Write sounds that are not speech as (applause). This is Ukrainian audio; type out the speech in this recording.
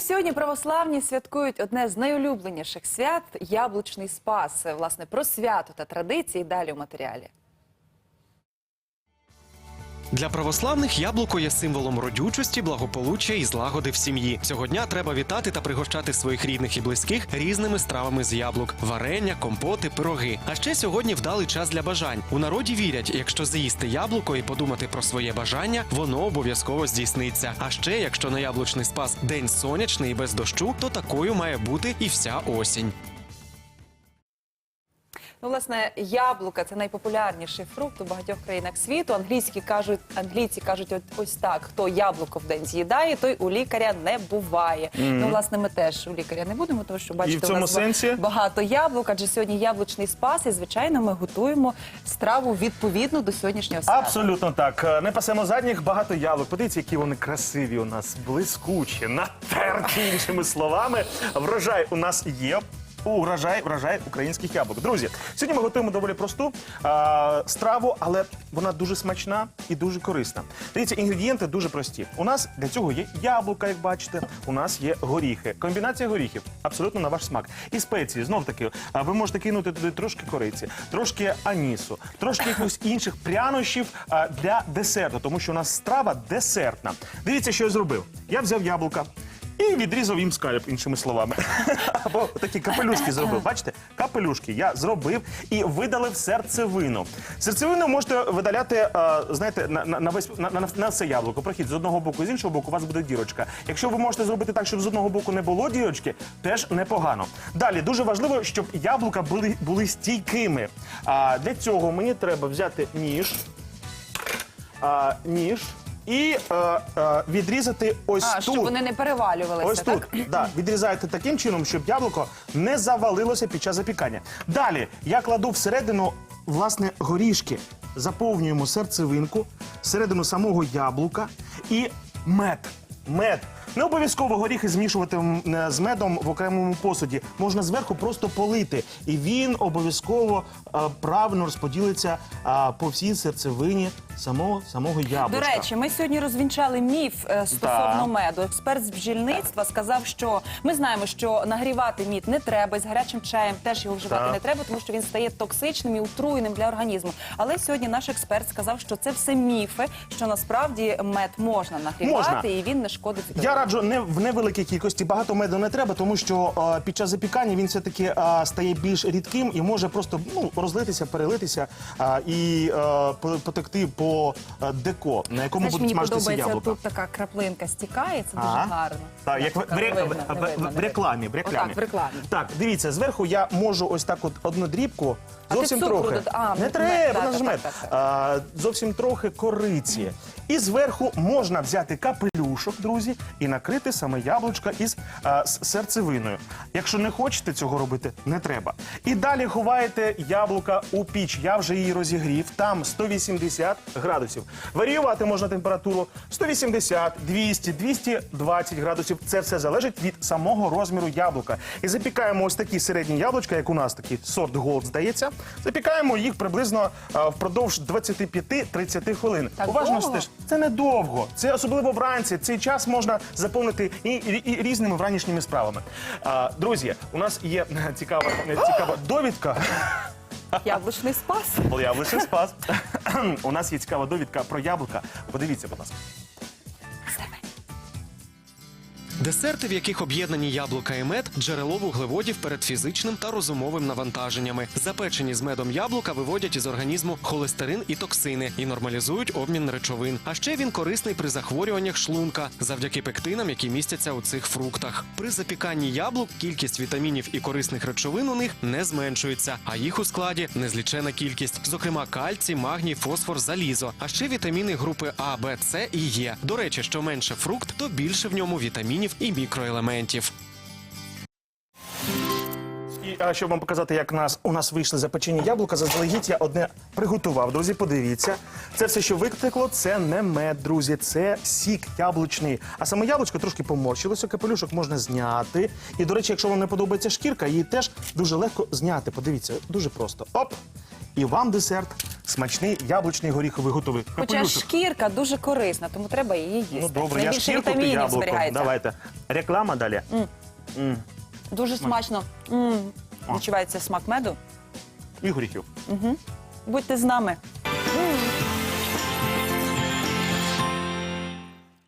Сьогодні православні святкують одне з найулюбленіших свят яблучний спас. Власне, про свято та традиції далі у матеріалі. Для православних яблуко є символом родючості, благополуччя і злагоди в сім'ї. Цього дня треба вітати та пригощати своїх рідних і близьких різними стравами з яблук: варення, компоти, пироги. А ще сьогодні вдалий час для бажань. У народі вірять, якщо заїсти яблуко і подумати про своє бажання, воно обов'язково здійсниться. А ще, якщо на яблучний спас день сонячний і без дощу, то такою має бути і вся осінь. Ну, власне, яблука це найпопулярніший фрукт у багатьох країнах світу. Англійські кажуть, англійці кажуть, от ось так: хто яблуко в день з'їдає, той у лікаря не буває. Ну, власне, ми теж у лікаря не будемо, тому що бачите, в цьому у нас сенсі? багато яблук, адже сьогодні яблучний спас, і звичайно, ми готуємо страву відповідно до сьогоднішнього свята. Абсолютно так. Е, Не пасемо задніх, багато яблук. Подивіться, які вони красиві у нас, блискучі, натерті іншими словами. Врожай у нас є. Урожай, врожай українських яблук. Друзі, сьогодні ми готуємо доволі просту а, страву, але вона дуже смачна і дуже корисна. Дивіться, інгредієнти дуже прості. У нас для цього є яблука, як бачите. У нас є горіхи. Комбінація горіхів абсолютно на ваш смак. І спеції, знов таки, а, ви можете кинути туди трошки кориці, трошки анісу, трошки якихось інших прянощів а, для десерту, тому що у нас страва десертна. Дивіться, що я зробив. Я взяв яблука. І відрізав їм скальп, іншими словами. (laughs) Або такі капелюшки зробив. Бачите, капелюшки я зробив і видалив серцевину. Серцевину можете видаляти, е, знаєте, на, на, на весь на, на, на все яблуко. Прохід з одного боку, з іншого боку, у вас буде дірочка. Якщо ви можете зробити так, щоб з одного боку не було дірочки, теж непогано. Далі дуже важливо, щоб яблука були, були стійкими. А для цього мені треба взяти ніж, а, ніж. І е, е, відрізати ось А, тут. щоб вони не перевалювалися, Ось так? тут да, відрізаєте таким чином, щоб яблуко не завалилося під час запікання. Далі я кладу всередину власне горішки, заповнюємо серцевинку, середину самого яблука і мед. Мед. Не обов'язково горіхи змішувати м, е, з медом в окремому посуді. Можна зверху просто полити, і він обов'язково е, правильно розподілиться е, по всій серцевині самого самого яблука. До речі, ми сьогодні розвінчали міф е, стосовно Да. меду. Експерт з бджільництва сказав, що ми знаємо, що нагрівати мід не треба, і з гарячим чаєм теж його вживати Так. не треба, тому що він стає токсичним і отруєним для організму. Але сьогодні наш експерт сказав, що це все міфи, що насправді мед можна нагрівати Можна. і він не шкодить Я здоров'ю. Раджу не в невеликій кількості. Багато меду не треба, тому що е, під час запікання він все таки стає більш рідким і може просто ну розлитися, перелитися е, і е, по- потекти по е, деко, на якому Знаєш, будуть мені смажитися подобається яблука. тут така краплинка стікає, це дуже Ага. гарно. Так, як в, в, ре- в- в- в- в рекламі. В рекламі. Отак, в рекламі. Так, дивіться, зверху я можу ось так от одну дрібку. Зовсім цукру трохи. а, не мед, треба, так, нажми. так, так, так. А, зовсім трохи кориці. І зверху можна взяти капелюшок, друзі, і накрити саме яблучко із а, с- серцевиною. Якщо не хочете цього робити, не треба. І далі ховаєте яблука у піч. Я вже її розігрів. Там 180 градусів. Варіювати можна температуру 180, 200, 220 градусів. Це все залежить від самого розміру яблука. І запікаємо ось такі середні яблучка, як у нас такий сорт Gold, здається. Запікаємо їх приблизно а, впродовж 25-30 хвилин. Так Уважно довго? стеж. Це недовго. Це особливо вранці. Цей час можна заповнити і, і, і різними вранішніми справами. А, друзі, у нас є е, цікава, е, цікава (gasps) довідка. Яблучний спас. Яблучний спас. (clears throat) У нас є цікава довідка про яблука. Подивіться, будь ласка. Десерти, в яких об'єднані яблука і мед, джерело вуглеводів перед фізичним та розумовим навантаженнями. Запечені з медом яблука виводять із організму холестерин і токсини і нормалізують обмін речовин. А ще він корисний при захворюваннях шлунка завдяки пектинам, які містяться у цих фруктах. При запіканні яблук кількість вітамінів і корисних речовин у них не зменшується, а їх у складі незлічена кількість, зокрема кальцій, магній, фосфор, залізо. А ще вітаміни групи А, Б, С і Е. До речі, що менше фрукт, то більше в ньому вітамінів і мікроелементів. І а, щоб вам показати, як нас у нас вийшли запечені яблука, заздалегідь я одне приготував. Друзі, подивіться. Це все, що витекло, це не мед, друзі, це сік яблучний. А саме яблучко трошки поморщилося, капелюшок можна зняти. І, до речі, якщо вам не подобається шкірка, її теж дуже легко зняти. Подивіться, дуже просто. Оп! І вам десерт смачний яблучний горіховий готовий. Хоча Капелюшок. шкірка дуже корисна, тому треба її їсти. Ну добре, я Найбільше шкірку, ти вітамінів яблуко. зберігається. Давайте. Реклама далі. Дуже смачно. М, Відчувається смак меду. І горіхів. Будьте з нами. М.